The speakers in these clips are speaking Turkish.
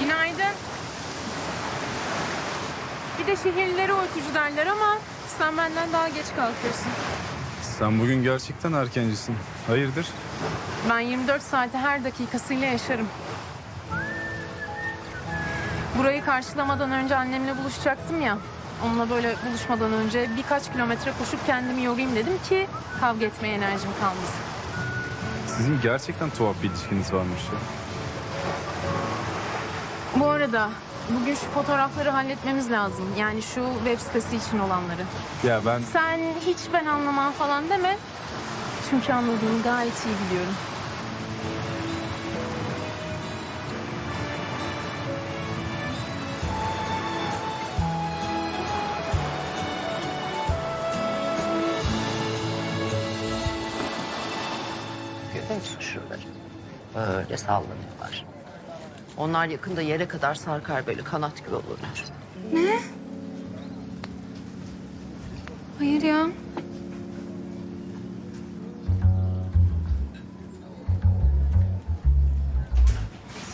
Günaydın. Bir de şehirlileri uykucu derler ama sen benden daha geç kalkıyorsun. Sen bugün gerçekten erkencisin. Hayırdır? Ben 24 saati her dakikasıyla yaşarım. Burayı karşılamadan önce annemle buluşacaktım ya. Onunla böyle buluşmadan önce birkaç kilometre koşup kendimi yorayım dedim ki kavga etmeye enerjim kalmasın. Sizin gerçekten tuhaf bir ilişkiniz varmış ya. Bu arada bugün şu fotoğrafları halletmemiz lazım. Yani şu web sitesi için olanları. Ya ben Sen hiç ben anlamam falan deme. Çünkü anladığını gayet iyi biliyorum. Görüyor musun şuraları? Böyle sallanıyorlar. Onlar yakında yere kadar sarkar böyle kanat gibi olurlar. Hayır ya.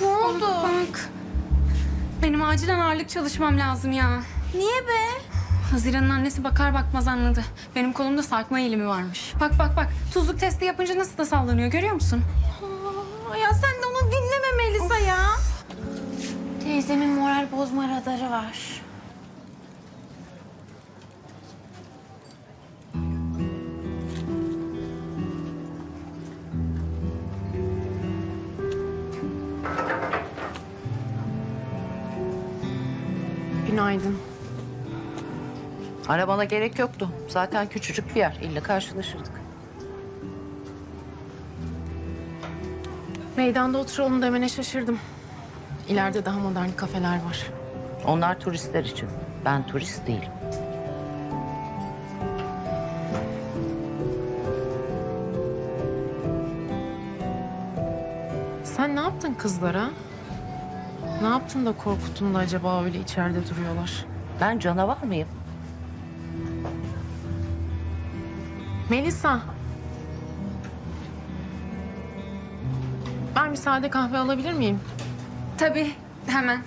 Ne oldu? Bak. Benim acilen ağırlık çalışmam lazım ya. Niye be? Haziran'ın annesi bakar bakmaz anladı. Benim kolumda sarkma eğilimi varmış. Bak bak bak. Tuzluk testi yapınca nasıl da sallanıyor görüyor musun? Aa, ya sen de Teyzemin moral bozma radarı var. Günaydın. Arabana gerek yoktu. Zaten küçücük bir yer. İlle karşılaşırdık. Meydanda oturalım demene şaşırdım. İleride daha modern kafeler var. Onlar turistler için. Ben turist değilim. Sen ne yaptın kızlara? Ne yaptın da korkuttun da acaba öyle içeride duruyorlar? Ben canavar mıyım? Melisa. Ben bir sade kahve alabilir miyim? Tabii hemen.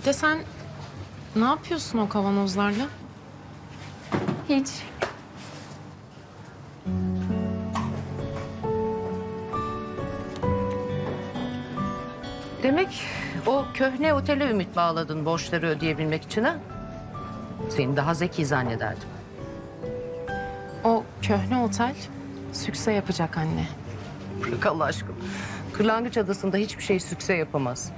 Bir de sen ne yapıyorsun o kavanozlarla? Hiç. Demek o köhne otele ümit bağladın borçları ödeyebilmek için ha? Seni daha zeki zannederdim. O köhne otel sükse yapacak anne. Bırak Allah aşkına. Kırlangıç Adası'nda hiçbir şey sükse yapamaz.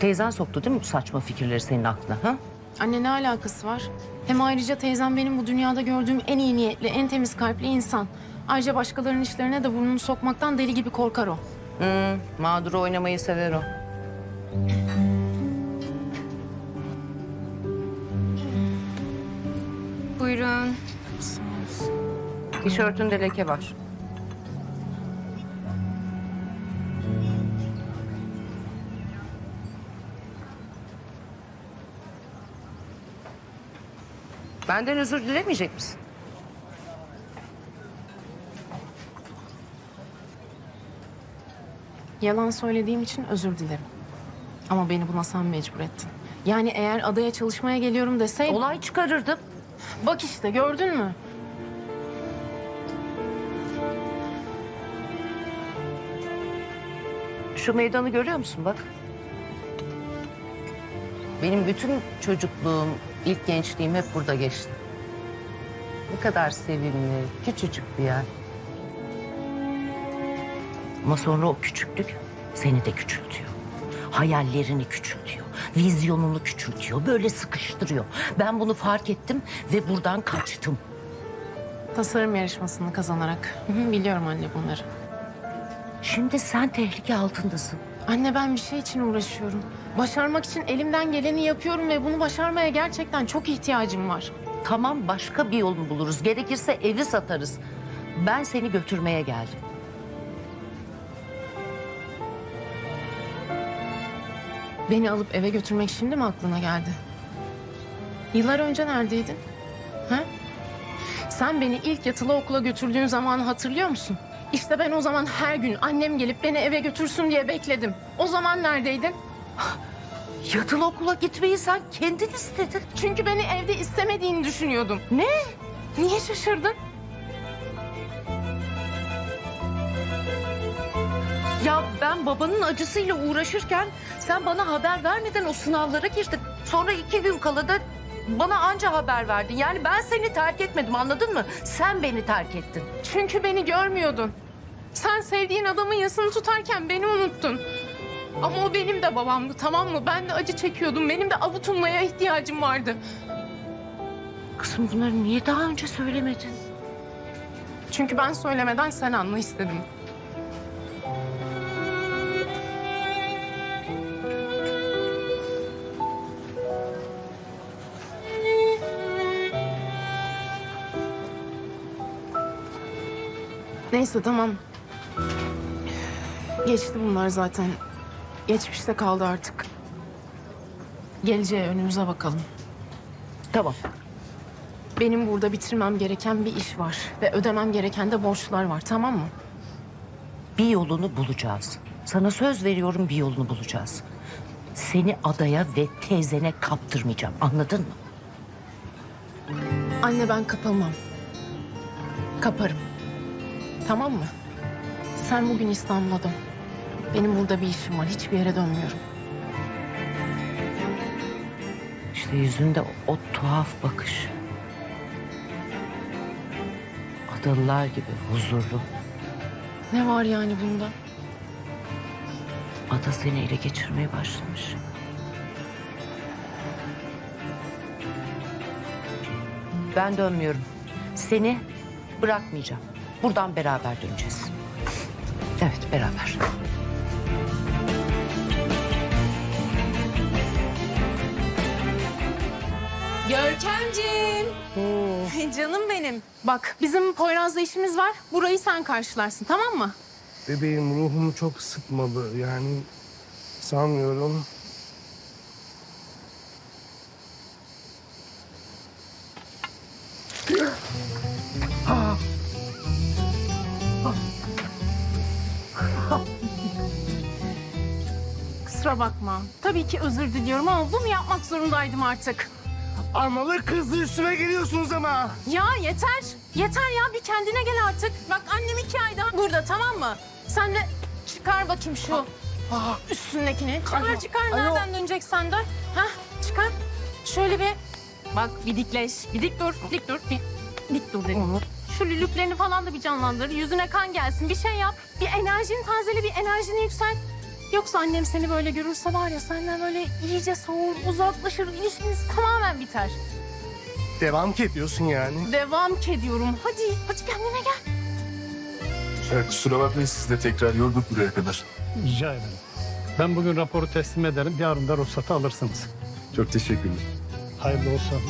Teyzen soktu değil mi bu saçma fikirleri senin aklına? Ha? Anne ne alakası var? Hem ayrıca teyzem benim bu dünyada gördüğüm en iyi niyetli, en temiz kalpli insan. Ayrıca başkalarının işlerine de burnunu sokmaktan deli gibi korkar o. Hmm, mağduru oynamayı sever o. Buyurun. Tişörtünde leke var. Benden özür dilemeyecek misin? Yalan söylediğim için özür dilerim. Ama beni buna sen mecbur ettin. Yani eğer adaya çalışmaya geliyorum deseydin... Olay çıkarırdım. Bak işte gördün mü? Şu meydanı görüyor musun bak? Benim bütün çocukluğum, ilk gençliğim hep burada geçti. Ne kadar sevimli, küçücük bir yer. Ama sonra o küçüklük seni de küçültüyor. Hayallerini küçültüyor. Vizyonunu küçültüyor. Böyle sıkıştırıyor. Ben bunu fark ettim ve buradan kaçtım. Tasarım yarışmasını kazanarak. Hı hı, Biliyorum anne bunları. Şimdi sen tehlike altındasın. Anne ben bir şey için uğraşıyorum. Başarmak için elimden geleni yapıyorum ve bunu başarmaya gerçekten çok ihtiyacım var. Tamam başka bir yolunu buluruz. Gerekirse evi satarız. Ben seni götürmeye geldim. Beni alıp eve götürmek şimdi mi aklına geldi? Yıllar önce neredeydin? Ha? Sen beni ilk yatılı okula götürdüğün zamanı hatırlıyor musun? İşte ben o zaman her gün annem gelip beni eve götürsün diye bekledim. O zaman neredeydin? Yatılı okula gitmeyi sen kendin istedin. Çünkü beni evde istemediğini düşünüyordum. Ne? Niye şaşırdın? Ya ben babanın acısıyla uğraşırken sen bana haber vermeden o sınavlara girdin. Sonra iki gün kala da bana anca haber verdin. Yani ben seni terk etmedim anladın mı? Sen beni terk ettin. Çünkü beni görmüyordun. Sen sevdiğin adamın yasını tutarken beni unuttun. Ama o benim de babamdı tamam mı? Ben de acı çekiyordum. Benim de avutulmaya ihtiyacım vardı. Kızım bunları niye daha önce söylemedin? Çünkü ben söylemeden sen anla istedim. Neyse tamam. Geçti bunlar zaten. Geçmişte kaldı artık. Geleceğe önümüze bakalım. Tamam. Benim burada bitirmem gereken bir iş var. Ve ödemem gereken de borçlar var tamam mı? Bir yolunu bulacağız. Sana söz veriyorum bir yolunu bulacağız. Seni adaya ve teyzene kaptırmayacağım. Anladın mı? Anne ben kapılmam. Kaparım. Tamam mı? Sen bugün İstanbul'a dön. Benim burada bir işim var. Hiçbir yere dönmüyorum. İşte yüzünde o, o tuhaf bakış. Adalılar gibi huzurlu. Ne var yani bunda? Ada seni ele geçirmeye başlamış. Ben dönmüyorum. Seni bırakmayacağım. Buradan beraber döneceğiz. Evet beraber. Görkemciğim. Canım benim. Bak bizim Poyraz'la işimiz var. Burayı sen karşılarsın tamam mı? Bebeğim ruhumu çok sıkmalı yani sanmıyorum. Kusura bakma. Tabii ki özür diliyorum ama bunu yapmak zorundaydım artık. Armalı kızlı üstüme geliyorsunuz ama. Ya yeter. Yeter ya bir kendine gel artık. Bak annem iki ay daha burada tamam mı? Sen de çıkar bakayım şu üstündekini. Çıkar çıkar nereden döneceksen dön. Hah çıkar. Şöyle bir bak bir dikleş. Bir dik dur. Dik dur. Bir, dik dur dedim. Şu lülüklerini falan da bir canlandır. Yüzüne kan gelsin. Bir şey yap. Bir enerjini tazele, bir enerjini yükselt. Yoksa annem seni böyle görürse var ya senden böyle iyice soğur, uzaklaşır. İlişkiniz tamamen biter. Devam ki ediyorsun yani. Devam ki ediyorum. Hadi, hadi kendine gel. Evet, kusura bakmayın siz de tekrar yorduk buraya kadar. Rica ederim. Ben bugün raporu teslim ederim. Yarın da ruhsatı alırsınız. Çok teşekkürler. Hayırlı olsun.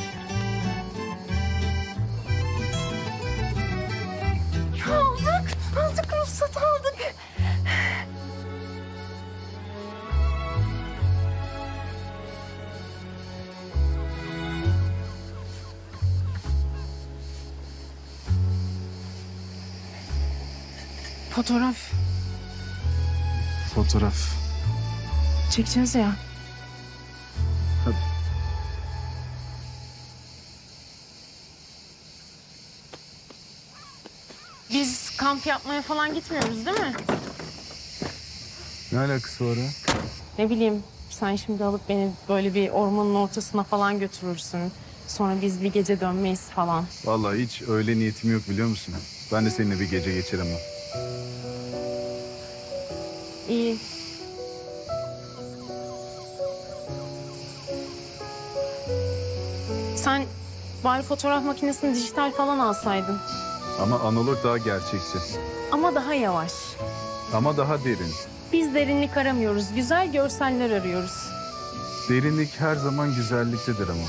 Fotoğraf Fotoğraf. çekeceğiz ya. Tabii. Biz kamp yapmaya falan gitmiyoruz değil mi? Ne alakası var ya? Ne bileyim sen şimdi alıp beni böyle bir ormanın ortasına falan götürürsün. Sonra biz bir gece dönmeyiz falan. Vallahi hiç öyle niyetim yok biliyor musun? Ben de seninle bir gece geçiremem. İyi. Sen bari fotoğraf makinesini dijital falan alsaydın. Ama analog daha gerçekçi. Ama daha yavaş. Ama daha derin. Biz derinlik aramıyoruz. Güzel görseller arıyoruz. Derinlik her zaman güzelliktedir ama.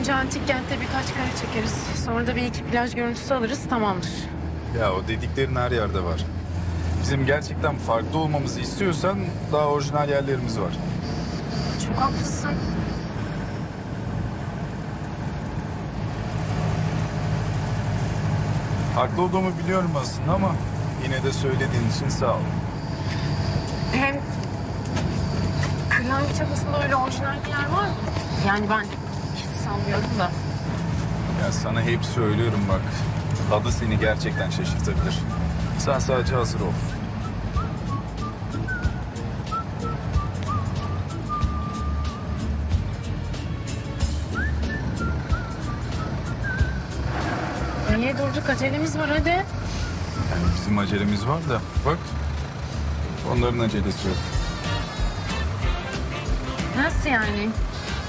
Önce antik kentte birkaç kare çekeriz. Sonra da bir iki plaj görüntüsü alırız tamamdır. Ya o dediklerin her yerde var. Bizim gerçekten farklı olmamızı istiyorsan daha orijinal yerlerimiz var. Çok haklısın. Haklı olduğumu biliyorum aslında ama yine de söylediğin için sağ ol. Hem Kırlangıç çabasında öyle orijinal bir yer var mı? Yani ben hiç sanmıyorum da. Ya sana hep söylüyorum bak. Adı seni gerçekten şaşırtabilir. Sen sadece hazır ol. Niye durduk? Acelemiz var hadi. Yani bizim acelemiz var da bak. Onların acelesi yok. Nasıl yani?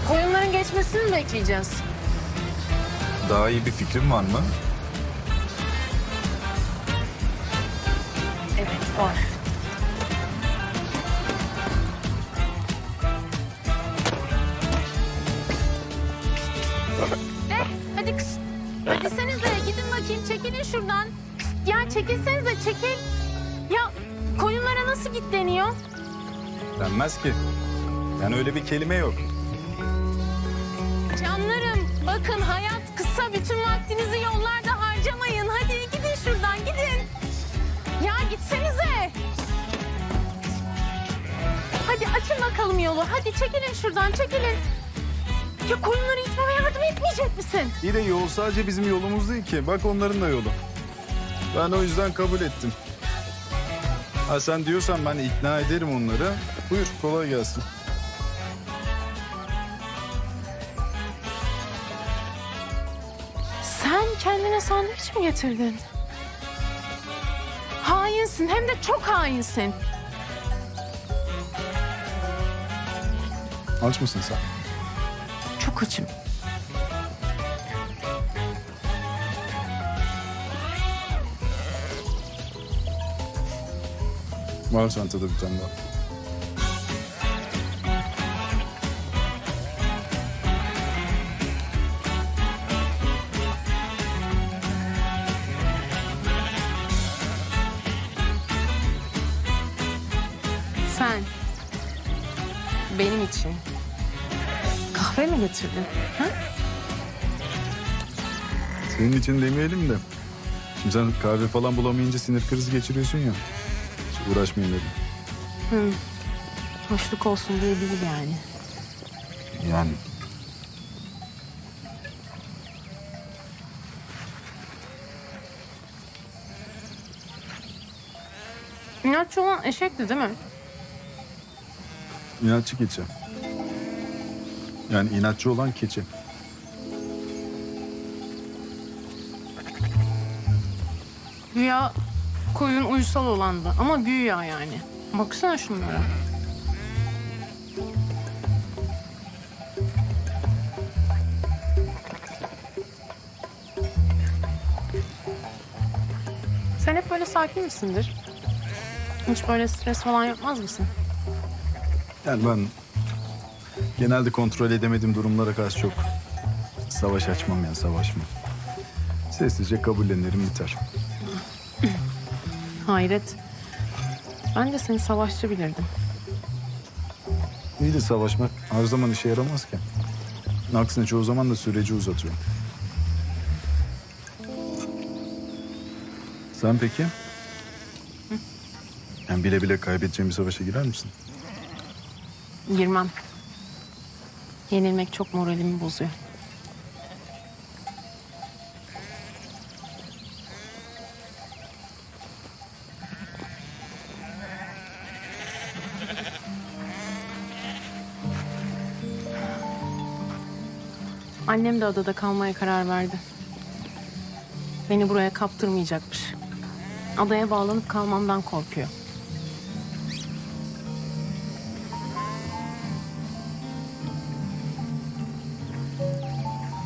Koyunların geçmesini mi bekleyeceğiz? Daha iyi bir fikrin var mı? Evet var. De hadi kız. Hadi senize gidin bakayım çekilin şuradan. Ya çekilsenize çekil. Ya koyunlara nasıl git deniyor? Denmez ki. Yani öyle bir kelime yok. Bakın hayat kısa bütün vaktinizi yollarda harcamayın. Hadi gidin şuradan gidin. Ya gitsenize. Hadi açın bakalım yolu. Hadi çekilin şuradan çekilin. Ya koyunları itmeme yardım etmeyecek misin? İyi de yol sadece bizim yolumuz değil ki. Bak onların da yolu. Ben o yüzden kabul ettim. Ha sen diyorsan ben ikna ederim onları. Buyur kolay gelsin. Kendine sandviç mi getirdin? Hainsin hem de çok hainsin. Aç mısın sen? Çok açım. Var çantada bir tane daha. Getirdin? Ha? Senin için demeyelim de. Şimdi sen kahve falan bulamayınca sinir krizi geçiriyorsun ya. Hiç uğraşmayayım dedim. Hoşluk olsun diye değil yani. Yani İnatçı olan eşekti değil mi? inatçı keçi. Yani inatçı olan keçi. Güya koyun uysal olandı ama güya yani. Baksana şunlara. Sen hep böyle sakin misindir? Hiç böyle stres falan yapmaz mısın? Yani ben genelde kontrol edemediğim durumlara karşı çok savaş açmam yani savaşmam. Sessizce kabullenirim biter. Hayret. Ben de seni savaşçı bilirdim. İyi de savaşmak her zaman işe yaramaz ki. Aksine çoğu zaman da süreci uzatıyor. Sen peki? Yani bile bile kaybedeceğin bir savaşa girer misin? Girmem. Yenilmek çok moralimi bozuyor. Annem de adada kalmaya karar verdi. Beni buraya kaptırmayacakmış. Adaya bağlanıp kalmamdan korkuyor.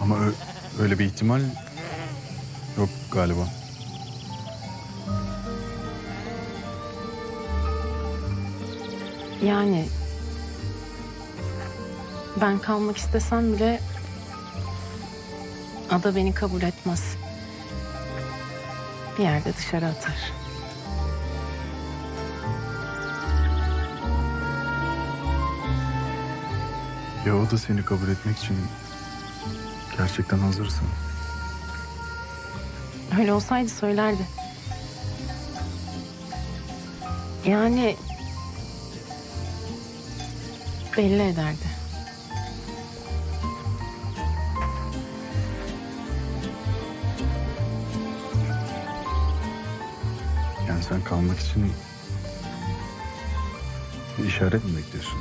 Ama ö- öyle bir ihtimal yok galiba. Yani ben kalmak istesem bile Ada beni kabul etmez. Bir yerde dışarı atar. Ya o da seni kabul etmek için gerçekten hazırsın. Öyle olsaydı söylerdi. Yani belli ederdi. Yani sen kalmak için bir işaret mi bekliyorsun?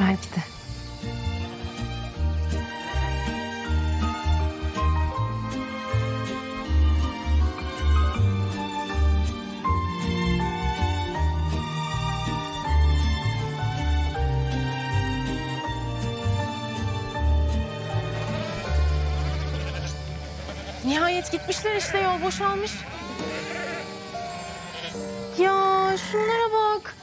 Belki de. Nihayet gitmişler işte yol boşalmış. Ya şunlara bak.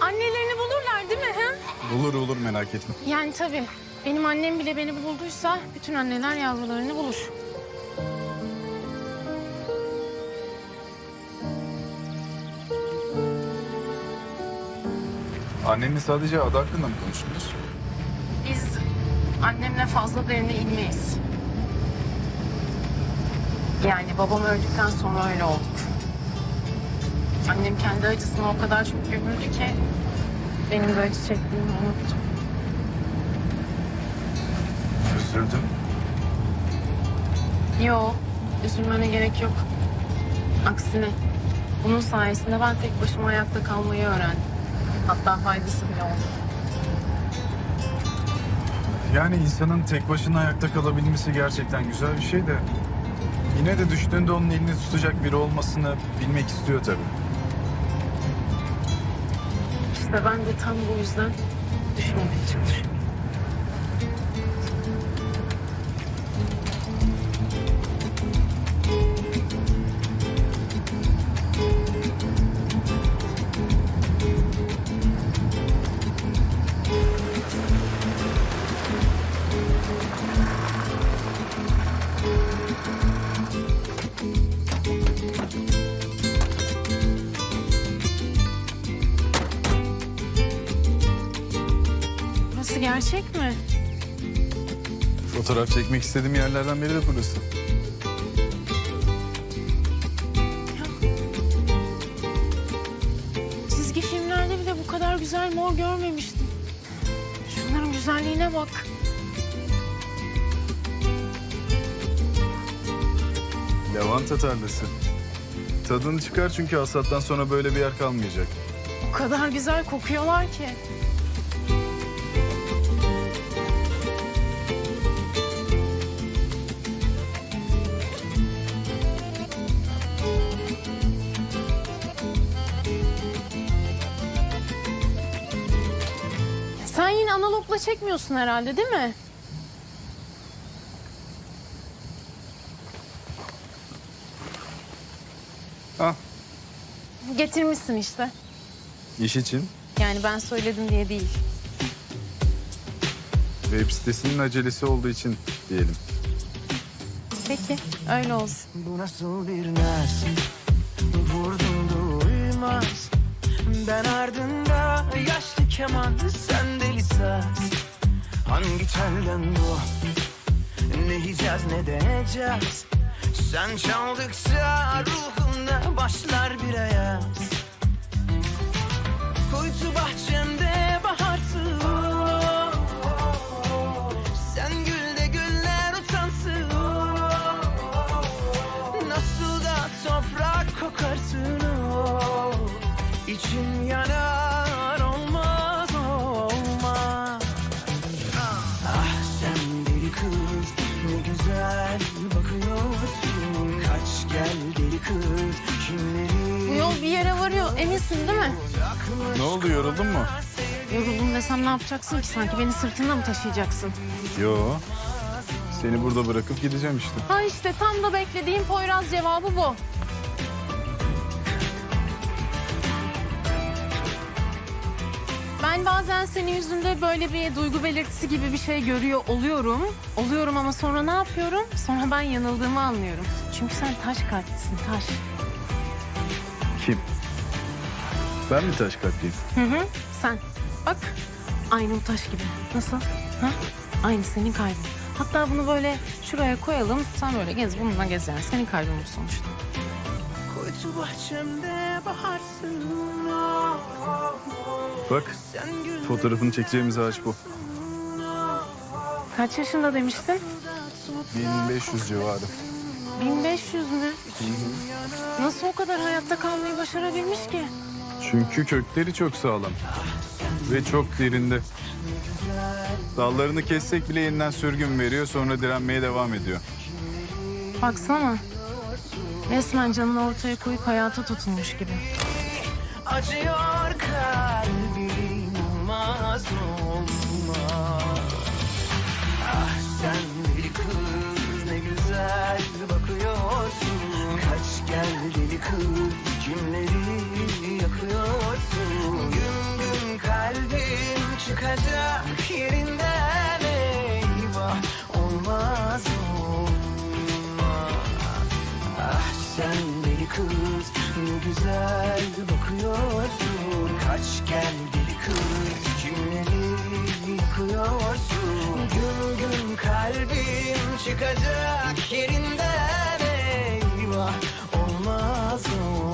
Annelerini bulurlar değil mi? He? Olur olur merak etme. Yani tabii. Benim annem bile beni bulduysa bütün anneler yavrularını bulur. Annenle sadece adı hakkında mı konuştunuz? Biz annemle fazla derine inmeyiz. Yani babam öldükten sonra öyle olduk. Annem kendi acısına o kadar çok gömüldü ki benim böyle çektiğimi unuttu. Üzüldüm. Yok, üzülmene gerek yok. Aksine bunun sayesinde ben tek başıma ayakta kalmayı öğrendim. Hatta faydası bile oldu. Yani insanın tek başına ayakta kalabilmesi gerçekten güzel bir şey de... Yine de düştüğünde onun elini tutacak biri olmasını bilmek istiyor tabii. İşte ben de tam bu yüzden düşünmemeye çalışıyorum. Burası gerçek mi? Fotoğraf çekmek istediğim yerlerden biri de burası. Çizgi filmlerde bile bu kadar güzel mor görmemiştim. Şunların güzelliğine bak. Lavanta tarlası. Tadını çıkar çünkü hasattan sonra böyle bir yer kalmayacak. O kadar güzel kokuyorlar ki. Analogla çekmiyorsun herhalde değil mi? Ah, Getirmişsin işte. iş için. Yani ben söyledim diye değil. Web sitesinin acelesi olduğu için diyelim. Peki, öyle olsun. Bu nasıl bir naz Vurdum duymaz Ben ardında yaşlı keman Sen deli saz. Hangi telden bu? Ne Hicaz ne de Hecaz Sen çaldıkça ruhumda başlar bir ayaz. Kuytu bahçemde Ne oldu yoruldun mu? Yoruldum desem ne yapacaksın ki? Sanki beni sırtında mı taşıyacaksın? Yo. Seni burada bırakıp gideceğim işte. Ha işte tam da beklediğim Poyraz cevabı bu. Ben bazen senin yüzünde böyle bir duygu belirtisi gibi bir şey görüyor oluyorum. Oluyorum ama sonra ne yapıyorum? Sonra ben yanıldığımı anlıyorum. Çünkü sen taş kalplisin taş. Kim? Ben mi taş kalpliyim? Hı hı. Sen. Bak. Aynı o taş gibi. Nasıl? Ha? Aynı senin kalbin. Hatta bunu böyle şuraya koyalım. Sen böyle gez bununla gez yani. Senin kalbin bu sonuçta. Kuytu bahçemde baharsın Bak fotoğrafını çekeceğimiz ağaç bu. Kaç yaşında demiştin? 1500 civarı. 1500 mü? Nasıl o kadar hayatta kalmayı başarabilmiş ki? Çünkü kökleri çok sağlam. Ve çok derinde. Dallarını kessek bile yeniden sürgün veriyor sonra direnmeye devam ediyor. Baksana. Resmen canını ortaya koyup hayata tutunmuş gibi. Acıyor kalbim olmaz olmaz Ah sen deli kız ne güzel bakıyorsun Kaç gel deli kız kimleri kız. Ne güzel bakıyorsun. Kaç gel deli kız. Kimleri yıkıyorsun. Güm güm kalbim çıkacak yerinden. Eyvah olmaz o